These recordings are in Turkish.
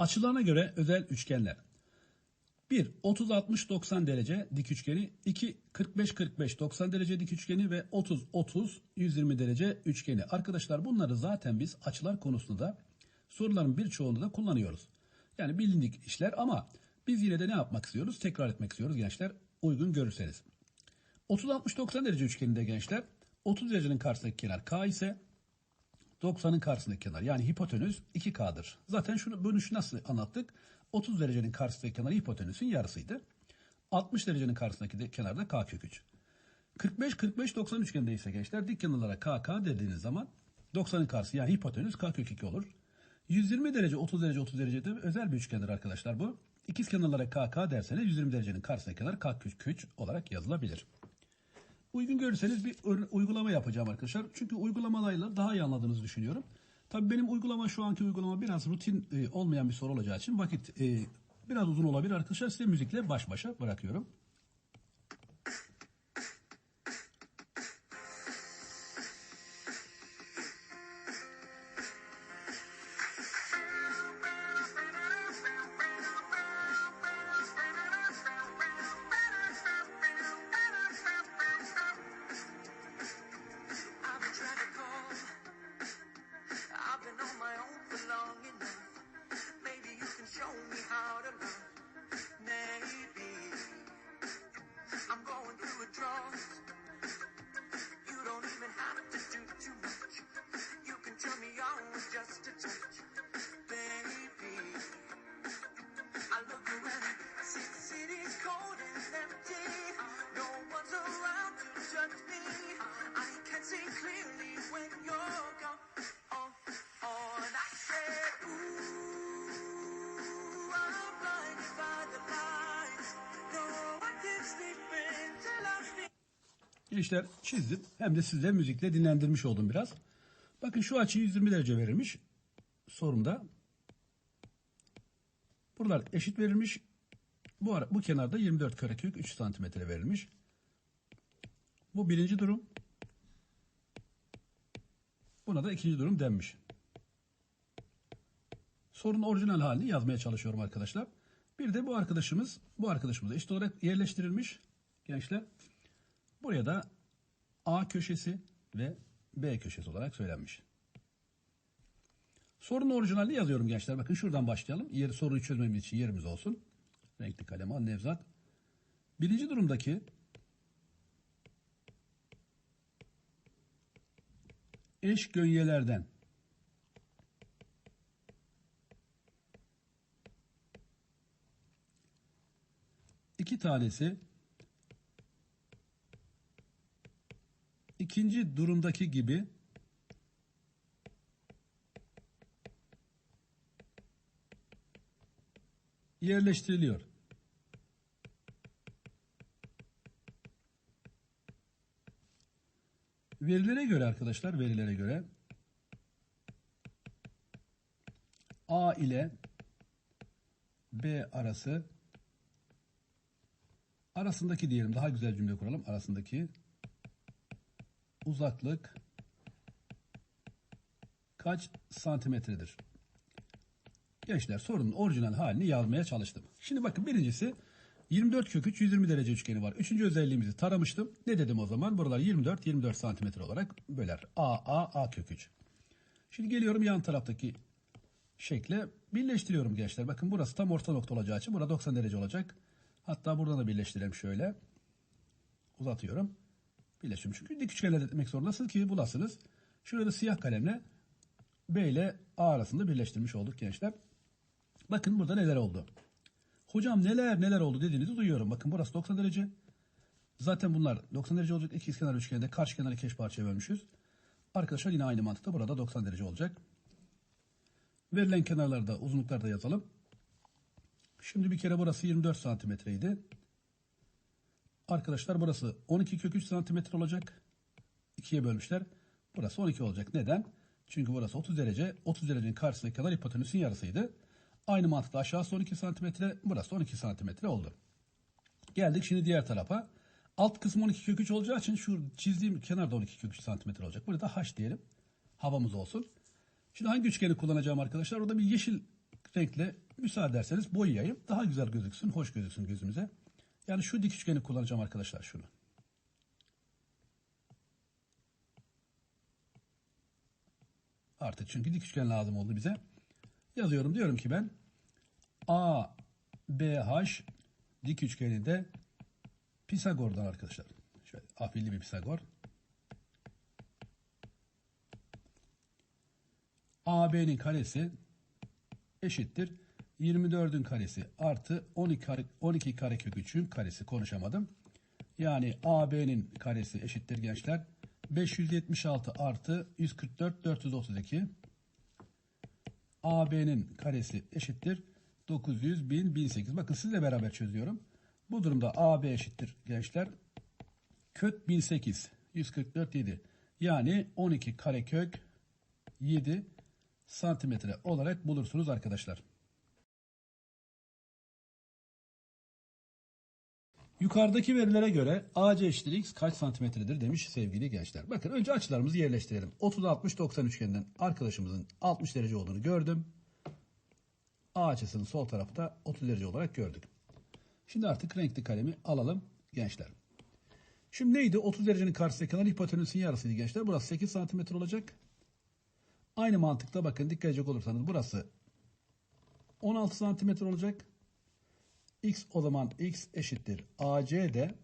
Açılarına göre özel üçgenler. 1. 30-60-90 derece dik üçgeni. 2. 45-45-90 derece dik üçgeni ve 30-30-120 derece üçgeni. Arkadaşlar bunları zaten biz açılar konusunda soruların birçoğunda da kullanıyoruz. Yani bilindik işler ama biz yine de ne yapmak istiyoruz? Tekrar etmek istiyoruz gençler uygun görürseniz. 30-60-90 derece üçgeninde gençler 30 derecenin karşısındaki kenar K ise 90'ın karşısındaki kenar yani hipotenüs 2K'dır. Zaten şunu bölünüşü nasıl anlattık? 30 derecenin karşısındaki kenar hipotenüsün yarısıydı. 60 derecenin karşısındaki de kenarda K kök 3. 45-45-90 üçgeninde ise gençler dik kenarlara K K dediğiniz zaman 90'ın karşısı yani hipotenüs K kök 2 olur. 120 derece 30 derece 30 derece de özel bir üçgendir arkadaşlar bu. İkiz kenarlara K K derseniz 120 derecenin karşısındaki kenar K kök 3 olarak yazılabilir. Uygun görürseniz bir uygulama yapacağım arkadaşlar. Çünkü uygulamalarla daha iyi anladığınızı düşünüyorum. Tabii benim uygulama şu anki uygulama biraz rutin e, olmayan bir soru olacağı için vakit e, biraz uzun olabilir arkadaşlar. Size müzikle baş başa bırakıyorum. Gençler çizdim. Hem de size müzikle dinlendirmiş oldum biraz. Bakın şu açı 120 derece verilmiş. Sorumda. Buralar eşit verilmiş. Bu, ara, bu kenarda 24 karekök 3 santimetre verilmiş. Bu birinci durum. Buna da ikinci durum denmiş. Sorunun orijinal halini yazmaya çalışıyorum arkadaşlar. Bir de bu arkadaşımız, bu arkadaşımız da eşit olarak yerleştirilmiş gençler. Buraya da A köşesi ve B köşesi olarak söylenmiş. Sorunun orijinalini yazıyorum gençler. Bakın şuradan başlayalım. Yer, soruyu çözmemiz için yerimiz olsun. Renkli kalem al Nevzat. Birinci durumdaki eş gönyelerden iki tanesi ikinci durumdaki gibi yerleştiriliyor. Verilere göre arkadaşlar, verilere göre A ile B arası arasındaki diyelim daha güzel cümle kuralım. Arasındaki uzaklık kaç santimetredir? Gençler sorunun orijinal halini yazmaya çalıştım. Şimdi bakın birincisi 24 kök 3 120 derece üçgeni var. Üçüncü özelliğimizi taramıştım. Ne dedim o zaman? Buralar 24 24 santimetre olarak böler. A A A kök 3. Şimdi geliyorum yan taraftaki şekle birleştiriyorum gençler. Bakın burası tam orta nokta olacağı için burada 90 derece olacak. Hatta buradan da birleştirelim şöyle. Uzatıyorum. Birleşim çünkü dik üçgenler etmek zorundasınız ki bulasınız. Şurada siyah kalemle B ile A arasında birleştirmiş olduk gençler. Bakın burada neler oldu. Hocam neler neler oldu dediğinizi duyuyorum. Bakın burası 90 derece. Zaten bunlar 90 derece olacak. İkiz kenar üçgeninde karşı kenarı keş parçaya bölmüşüz. Arkadaşlar yine aynı mantıkta burada 90 derece olacak. Verilen kenarlarda uzunluklarda yazalım. Şimdi bir kere burası 24 santimetreydi. Arkadaşlar burası 12 kök 3 santimetre olacak. 2'ye bölmüşler. Burası 12 olacak. Neden? Çünkü burası 30 derece. 30 derecenin karşısındaki kadar hipotenüsün yarısıydı. Aynı mantıkla aşağısı 12 santimetre. Burası 12 santimetre oldu. Geldik şimdi diğer tarafa. Alt kısmı 12 kök 3 olacağı için şu çizdiğim kenar da 12 kök 3 santimetre olacak. Burada h diyelim. Havamız olsun. Şimdi hangi üçgeni kullanacağım arkadaşlar? Orada bir yeşil renkle müsaade ederseniz boyayayım. Daha güzel gözüksün, hoş gözüksün gözümüze. Yani şu dik üçgeni kullanacağım arkadaşlar şunu. Artık çünkü dik üçgen lazım oldu bize. Yazıyorum diyorum ki ben A, B, H dik üçgeninde Pisagor'dan arkadaşlar. Şöyle afilli bir Pisagor. AB'nin karesi eşittir 24'ün karesi artı 12 kare, 12 karekök 3'ün karesi konuşamadım. Yani AB'nin karesi eşittir gençler 576 artı 144 432 AB'nin karesi eşittir 900 1000 1008. Bakın sizle beraber çözüyorum. Bu durumda AB eşittir gençler kök 1008 144 7 yani 12 karekök 7 santimetre olarak bulursunuz arkadaşlar. Yukarıdaki verilere göre AC eşittir x kaç santimetredir demiş sevgili gençler. Bakın önce açılarımızı yerleştirelim. 30 60 90 üçgeninden arkadaşımızın 60 derece olduğunu gördüm. A açısının sol tarafı da 30 derece olarak gördük. Şimdi artık renkli kalemi alalım gençler. Şimdi neydi? 30 derecenin karşısındaki kenar hipotenüsün yarısıydı gençler. Burası 8 santimetre olacak. Aynı mantıkta bakın dikkat edecek olursanız burası 16 santimetre olacak. X o zaman X eşittir. AC de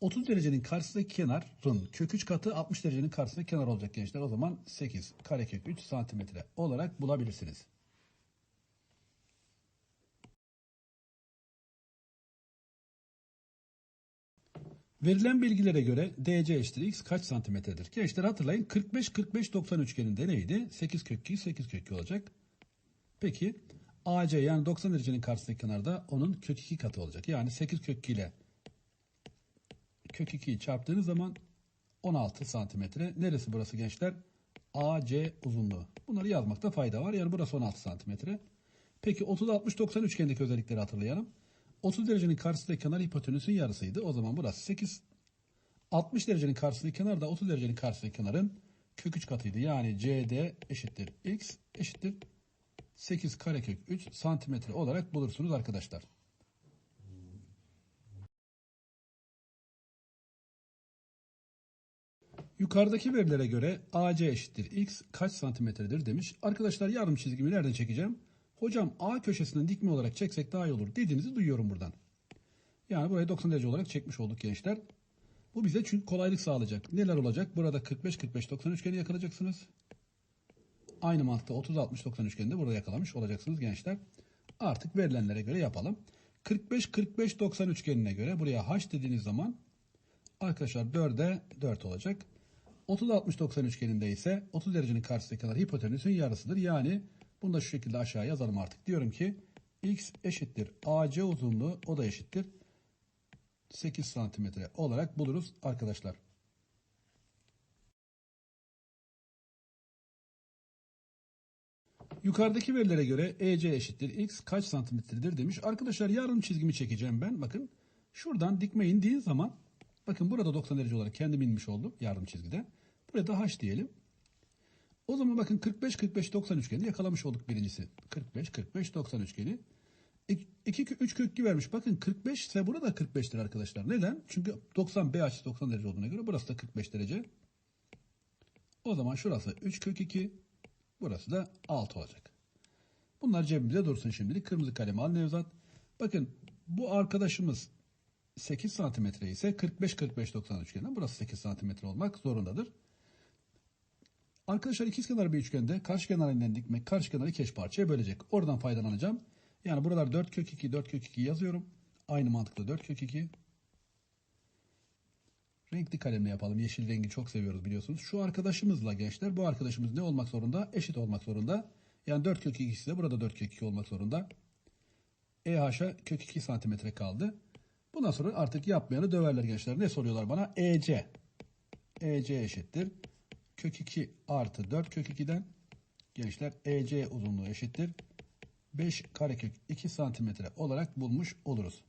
30 derecenin karşısındaki kenarın kök 3 katı 60 derecenin karşısındaki kenar olacak gençler. O zaman 8 karekök 3 santimetre olarak bulabilirsiniz. Verilen bilgilere göre DC eşittir x kaç santimetredir? Gençler hatırlayın 45-45-90 üçgeninde neydi? 8 kök 2 8 kök 2 olacak. Peki AC yani 90 derecenin karşısındaki kenarda onun kök 2 katı olacak. Yani 8 kök 2 ile kök 2'yi çarptığınız zaman 16 santimetre. Neresi burası gençler? AC uzunluğu. Bunları yazmakta fayda var. Yani burası 16 santimetre. Peki 30-60-90 üçgendeki özellikleri hatırlayalım. 30 derecenin karşısındaki kenar hipotenüsün yarısıydı. O zaman burası 8. 60 derecenin karşısındaki kenar da 30 derecenin karşısındaki kenarın kök 3 katıydı. Yani CD eşittir x eşittir 8 karekök 3 santimetre olarak bulursunuz arkadaşlar. Yukarıdaki verilere göre AC eşittir x kaç santimetredir demiş. Arkadaşlar yarım çizgimi nereden çekeceğim? Hocam A köşesinden dikme olarak çeksek daha iyi olur dediğinizi duyuyorum buradan. Yani burayı 90 derece olarak çekmiş olduk gençler. Bu bize çünkü kolaylık sağlayacak. Neler olacak? Burada 45-45-90 üçgeni yakalayacaksınız. Aynı mantıkta 30-60-90 üçgeninde burada yakalamış olacaksınız gençler. Artık verilenlere göre yapalım. 45-45-90 üçgenine göre buraya h dediğiniz zaman arkadaşlar 4'e 4 olacak. 30-60-90 üçgeninde ise 30 derecenin karşısındaki kenar hipotenüsün yarısıdır. Yani bunu da şu şekilde aşağı yazalım artık. Diyorum ki x eşittir AC uzunluğu o da eşittir 8 santimetre olarak buluruz arkadaşlar. Yukarıdaki verilere göre EC eşittir x kaç santimetredir demiş. Arkadaşlar yarım çizgimi çekeceğim ben. Bakın şuradan dikme indiğin zaman bakın burada 90 derece olarak kendim inmiş oldum yarım çizgide. Buraya da h diyelim. O zaman bakın 45-45-90 üçgeni yakalamış olduk birincisi. 45-45-90 üçgeni. 2 3 kök 2 vermiş. Bakın 45 ise burada 45'tir arkadaşlar. Neden? Çünkü 90 B açısı 90 derece olduğuna göre burası da 45 derece. O zaman şurası 3 kök 2. Burası da 6 olacak. Bunlar cebimizde dursun şimdilik. Kırmızı kalemi al Nevzat. Bakın bu arkadaşımız 8 santimetre ise 45-45-90 üçgeninden burası 8 santimetre olmak zorundadır. Arkadaşlar ikizkenar bir üçgende karşı kenarından dikmek karşı kenarı keş parçaya bölecek. Oradan faydalanacağım. Yani buralar 4 kök 2 4 kök 2 yazıyorum. Aynı mantıkla 4 kök 2. Renkli kalemle yapalım. Yeşil rengi çok seviyoruz biliyorsunuz. Şu arkadaşımızla gençler bu arkadaşımız ne olmak zorunda? Eşit olmak zorunda. Yani 4 kök 2 ise burada 4 kök 2 olmak zorunda. EH'a kök 2 santimetre kaldı. Bundan sonra artık yapmayanı döverler gençler. Ne soruyorlar bana? EC. EC eşittir. Kök 2 artı 4 kök 2'den gençler EC uzunluğu eşittir. 5 karekök 2 santimetre olarak bulmuş oluruz.